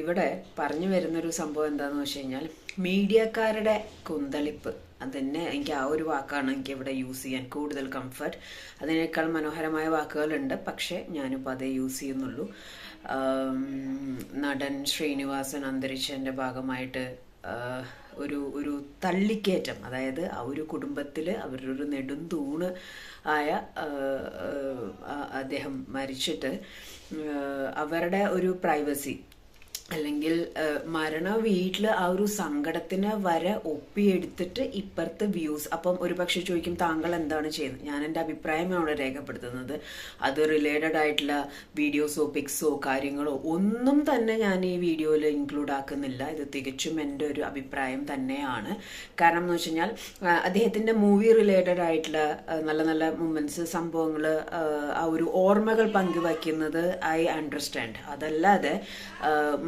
ഇവിടെ പറഞ്ഞു വരുന്നൊരു സംഭവം എന്താണെന്ന് വെച്ച് കഴിഞ്ഞാൽ മീഡിയക്കാരുടെ കുന്തളിപ്പ്. അതന്നെ എനിക്ക് ആ ഒരു വാക്കാണ് എനിക്ക് ഇവിടെ യൂസ് ചെയ്യാൻ കൂടുതൽ കംഫർട്ട് അതിനേക്കാൾ മനോഹരമായ വാക്കുകളുണ്ട്. പക്ഷേ ഞാനിപ്പോൾ അതേ യൂസ് ചെയ്യുന്നുള്ളൂ. നടൻ ശ്രീനിവാസൻ അന്തരിച്ചതിന്റെ ഭാഗമായിട്ട് ഒരു ഒരു തള്ളിക്കയറ്റം അതായത് ആ ഒരു കുടുംബത്തിൽ അവരുടെ ഒരു നെടുന്തൂണ് ആയ അദ്ദേഹം മരിച്ചിട്ട് അവരുടെ ഒരു പ്രൈവസി അല്ലെങ്കിൽ മരണ വീട്ടിൽ ആ ഒരു സങ്കടത്തിന് വരെ ഒപ്പിയെടുത്തിട്ട് ഇപ്പുറത്തെ വ്യൂസ് അപ്പം ഒരു പക്ഷെ ചോദിക്കും താങ്കൾ എന്താണ് ചെയ്യുന്നത്? ഞാൻ എന്റെ അഭിപ്രായമാണ് രേഖപ്പെടുത്തുന്നത്. അത് റിലേറ്റഡ് ആയിട്ടുള്ള വീഡിയോസോ പിക്സോ കാര്യങ്ങളോ ഒന്നും തന്നെ ഞാൻ ഈ വീഡിയോയിൽ ഇൻക്ലൂഡ് ആക്കുന്നില്ല. ഇത് തികച്ചും എന്റെ ഒരു അഭിപ്രായം തന്നെയാണ്. കാരണം എന്ന് വെച്ച് കഴിഞ്ഞാൽ അദ്ദേഹത്തിന്റെ മൂവി റിലേറ്റഡ് ആയിട്ടുള്ള നല്ല നല്ല മൂമെന്റ്സ് സംഭവങ്ങൾ ആ ഒരു ഓർമ്മകൾ പങ്കുവയ്ക്കുന്നത് ഐ അണ്ടർസ്റ്റാൻഡ്. അതല്ലാതെ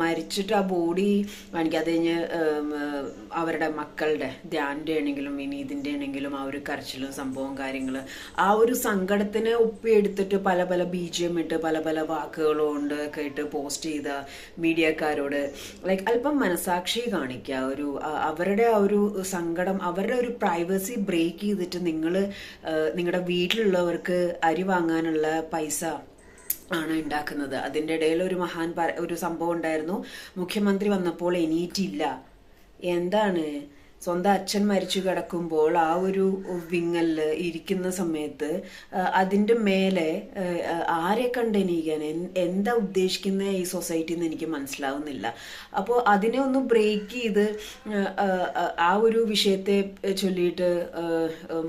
മരിച്ചിട്ട് ആ ബോഡി കാണിക്കുക അത് കഴിഞ്ഞ് അവരുടെ മക്കളുടെ ധ്യാന്റെ ആണെങ്കിലും വിനീതിന്റെ ആണെങ്കിലും ആ ഒരു കരച്ചിലും സംഭവം കാര്യങ്ങൾ ആ ഒരു സങ്കടത്തിനെ ഒപ്പിയെടുത്തിട്ട് പല പല ബി ജി എം ഇട്ട് പല പല വാക്കുകളും ഉണ്ട് കേട്ട് പോസ്റ്റ് ചെയ്ത മീഡിയക്കാരോട് ലൈക്ക് അല്പം മനസാക്ഷി കാണിക്കുക. ഒരു അവരുടെ ആ ഒരു സങ്കടം അവരുടെ ഒരു പ്രൈവസി ബ്രേക്ക് ചെയ്തിട്ട് നിങ്ങൾ നിങ്ങളുടെ വീട്ടിലുള്ളവർക്ക് അരി വാങ്ങാനുള്ള പൈസ ആണ് ഉണ്ടാക്കുന്നത്. അതിന്റെ ഇടയിൽ ഒരു മഹാൻ ഒരു സംഭവം ഉണ്ടായിരുന്നു. മുഖ്യമന്ത്രി വന്നപ്പോൾ എണീറ്റില്ല. എന്താണ്? സ്വന്തം അച്ഛൻ മരിച്ചു കിടക്കുമ്പോൾ ആ ഒരു വിങ്ങലിൽ ഇരിക്കുന്ന സമയത്ത് അതിന്റെ മേലെ ആരെ കണ്ടെനിക്കാൻ എന്താ ഉദ്ദേശിക്കുന്ന ഈ സൊസൈറ്റി എന്ന് എനിക്ക് മനസ്സിലാവുന്നില്ല. അപ്പോൾ അതിനെ ഒന്ന് ബ്രേക്ക് ചെയ്ത് ആ, ഒരു വിഷയത്തെ ചൊല്ലിയിട്ട്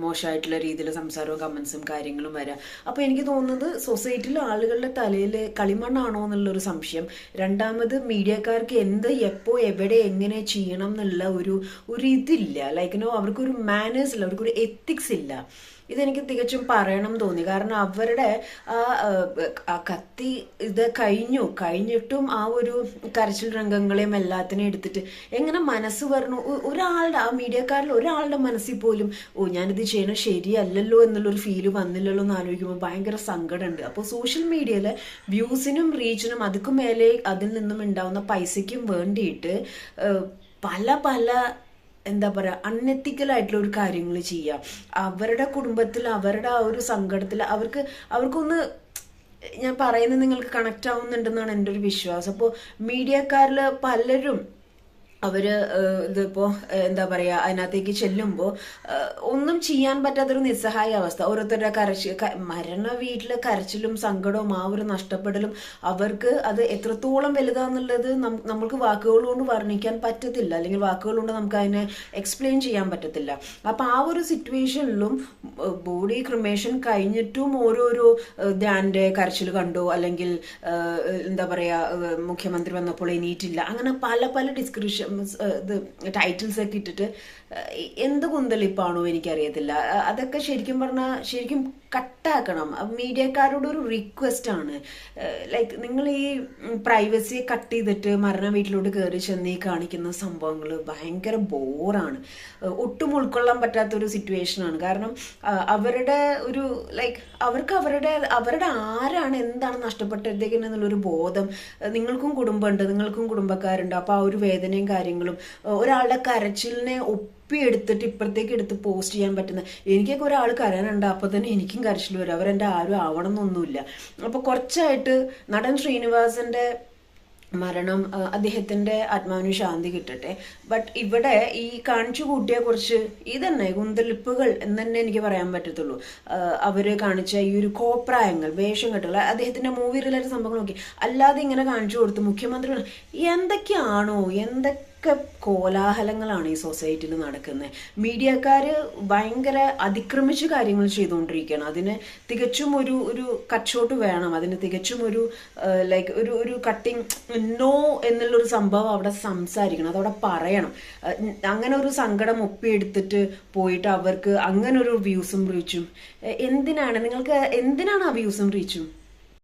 മോശമായിട്ടുള്ള രീതിയിൽ സംസാരവും കമൻസും കാര്യങ്ങളും വരാം. അപ്പോൾ എനിക്ക് തോന്നുന്നത് സൊസൈറ്റിയിലെ ആളുകളുടെ തലയിൽ കളിമണ്ണാണോ എന്നുള്ളൊരു സംശയം. രണ്ടാമത് മീഡിയക്കാർക്ക് എന്ത് എപ്പോൾ എവിടെ എങ്ങനെ ചെയ്യണം എന്നുള്ള ഒരു ഒരു ഇതില്ല. ലൈക്ക് നോ അവർക്കൊരു മാനേഴ്സ് ഇല്ല. അവർക്കൊരു എത്തിക്സ് ഇല്ല. ഇതെനിക്ക് തികച്ചും പറയണം തോന്നി. കാരണം അവരുടെ ആ കത്തി ഇത് കഴിഞ്ഞു. കഴിഞ്ഞിട്ടും ആ ഒരു കരച്ചിൽ രംഗങ്ങളെയും എല്ലാത്തിനെയും എടുത്തിട്ട് എങ്ങനെ മനസ്സ് പറഞ്ഞു? ഒരാളുടെ ആ മീഡിയക്കാരിൽ ഒരാളുടെ മനസ്സിൽ പോലും ഓ ഞാനിത് ചെയ്യണം ശരിയല്ലല്ലോ എന്നുള്ളൊരു ഫീൽ വന്നില്ലല്ലോ എന്ന് ആലോചിക്കുമ്പോൾ ഭയങ്കര സങ്കടമുണ്ട്. അപ്പോൾ സോഷ്യൽ മീഡിയയിലെ വ്യൂസിനും റീച്ചിനും അതുക്കും മേലെ അതിൽ നിന്നും ഉണ്ടാവുന്ന പൈസയ്ക്കും വേണ്ടിയിട്ട് പല പല എന്താ പറയുക അൺഎത്തിക്കൽ ആയിട്ടുള്ള ഒരു കാര്യങ്ങൾ ചെയ്യുക അവരുടെ കുടുംബത്തിൽ അവരുടെ ആ ഒരു സങ്കടത്തിൽ അവർക്ക് അവർക്കൊന്ന് ഞാൻ പറയുന്നത് നിങ്ങൾക്ക് കണക്റ്റ് ആവുന്നുണ്ടെന്നാണ് എന്റെ ഒരു വിശ്വാസം. അപ്പോൾ മീഡിയക്കാരിൽ പലരും അവർ ഇതിപ്പോൾ ഇതിപ്പോ എന്താ പറയാ അതിനകത്തേക്ക് ചെല്ലുമ്പോൾ ഒന്നും ചെയ്യാൻ പറ്റാത്തൊരു നിസ്സഹായ അവസ്ഥ. ഓരോരുത്തരുടെ കരച്ച് മരണ വീട്ടിൽ കരച്ചിലും സങ്കടവും ആ ഒരു നഷ്ടപ്പെടലും അവർക്ക് അത് എത്രത്തോളം വലുതാന്നുള്ളത് നമ്മൾക്ക് വാക്കുകൾ കൊണ്ട് വർണിക്കാൻ പറ്റത്തില്ല. അല്ലെങ്കിൽ വാക്കുകൾ കൊണ്ട് നമുക്ക് അതിനെ എക്സ്പ്ലെയിൻ ചെയ്യാൻ പറ്റത്തില്ല. അപ്പൊ ആ ഒരു സിറ്റുവേഷനിലും ബോഡി ക്രിമേഷൻ കഴിഞ്ഞിട്ടും ഓരോരോ ധ്യാന്റെ കരച്ചിൽ കണ്ടു. അല്ലെങ്കിൽ എന്താ പറയാ മുഖ്യമന്ത്രി വന്നപ്പോൾ എണീറ്റില്ല. അങ്ങനെ പല പല ഡിസ്ക്രിപ്ഷൻ ഇത് ടൈറ്റിൽസ് ഒക്കെ ഇട്ടിട്ട് എന്ത് കുന്തളിപ്പാണോ എനിക്കറിയത്തില്ല. അതൊക്കെ ശരിക്കും പറഞ്ഞാൽ ശരിക്കും കട്ടാക്കണം മീഡിയക്കാരോട് ഒരു റിക്വസ്റ്റ് ആണ്. ലൈക്ക് നിങ്ങൾ ഈ പ്രൈവസിയെ കട്ട് ചെയ്തിട്ട് മരണ വീട്ടിലോട്ട് കയറി ചെന്ന് കാണിക്കുന്ന സംഭവങ്ങൾ ഭയങ്കര ബോറാണ് ഒട്ടും ഉൾക്കൊള്ളാൻ പറ്റാത്ത ഒരു സിറ്റുവേഷൻ ആണ്. കാരണം അവരുടെ ഒരു ലൈക്ക് അവർക്ക് അവരുടെ അവരുടെ ആരാണ് എന്താണ് നഷ്ടപ്പെട്ടേക്കുന്നത് എന്നുള്ളൊരു ബോധം നിങ്ങൾക്കും കുടുംബമുണ്ട് നിങ്ങൾക്കും കുടുംബക്കാരുണ്ട്. അപ്പോൾ ആ ഒരു വേദനയും കാര്യങ്ങളും ഒരാളുടെ കരച്ചിലിനെ ഒപ്പിയെടുത്തിട്ട് ഇപ്പുറത്തേക്ക് എടുത്ത് പോസ്റ്റ് ചെയ്യാൻ പറ്റുന്ന. എനിക്കൊക്കെ ഒരാൾ കരയാനുണ്ട് അപ്പോൾ തന്നെ എനിക്കും കരച്ചിൽ വരും. അവരെന്റെ ആരും ആവണം എന്നൊന്നുമില്ല അപ്പോൾ കുറച്ചായിട്ട് നടൻ ശ്രീനിവാസന്റെ മരണം അദ്ദേഹത്തിന്റെ ആത്മാവിന് ശാന്തി കിട്ടട്ടെ. ബട്ട് ഇവിടെ ഈ കാണിച്ചു കൂട്ടിയ കുറച്ച് ഇതന്നെ കുന്തലിപ്പുകൾ എന്ന് തന്നെ എനിക്ക് പറയാൻ പറ്റത്തുള്ളൂ. അവർ കാണിച്ച ഈ ഒരു കോപ്രായങ്ങൾ വേഷം കെട്ടുള്ള അദ്ദേഹത്തിന്റെ മൂവി റിലേറ്റഡ് സംഭവങ്ങൾ നോക്കി അല്ലാതെ ഇങ്ങനെ കാണിച്ചു കൊടുത്തു മുഖ്യമന്ത്രി എന്തൊക്കെയാണോ എന്തൊക്കെ ഒക്കെ കോലാഹലങ്ങളാണ് ഈ സൊസൈറ്റിയിൽ നടക്കുന്നത് മീഡിയക്കാർ ഭയങ്കര അതിക്രമിച്ച് കാര്യങ്ങൾ ചെയ്തുകൊണ്ടിരിക്കുകയാണ്. അതിന് തികച്ചും ഒരു ഒരു കച്ചോട്ട് വേണം. അതിന് തികച്ചും ഒരു ലൈക്ക് ഒരു ഒരു കട്ടിങ് നോ എന്നുള്ളൊരു സംഭവം അവിടെ സംസാരിക്കണം. അതവിടെ പറയണം. അങ്ങനെ ഒരു സങ്കടം ഒപ്പിയെടുത്തിട്ട് പോയിട്ട് അവർക്ക് അങ്ങനെ ഒരു വ്യൂസും റീച്ചും എന്തിനാണ്? നിങ്ങൾക്ക് എന്തിനാണ് ആ വ്യൂസും റീച്ചും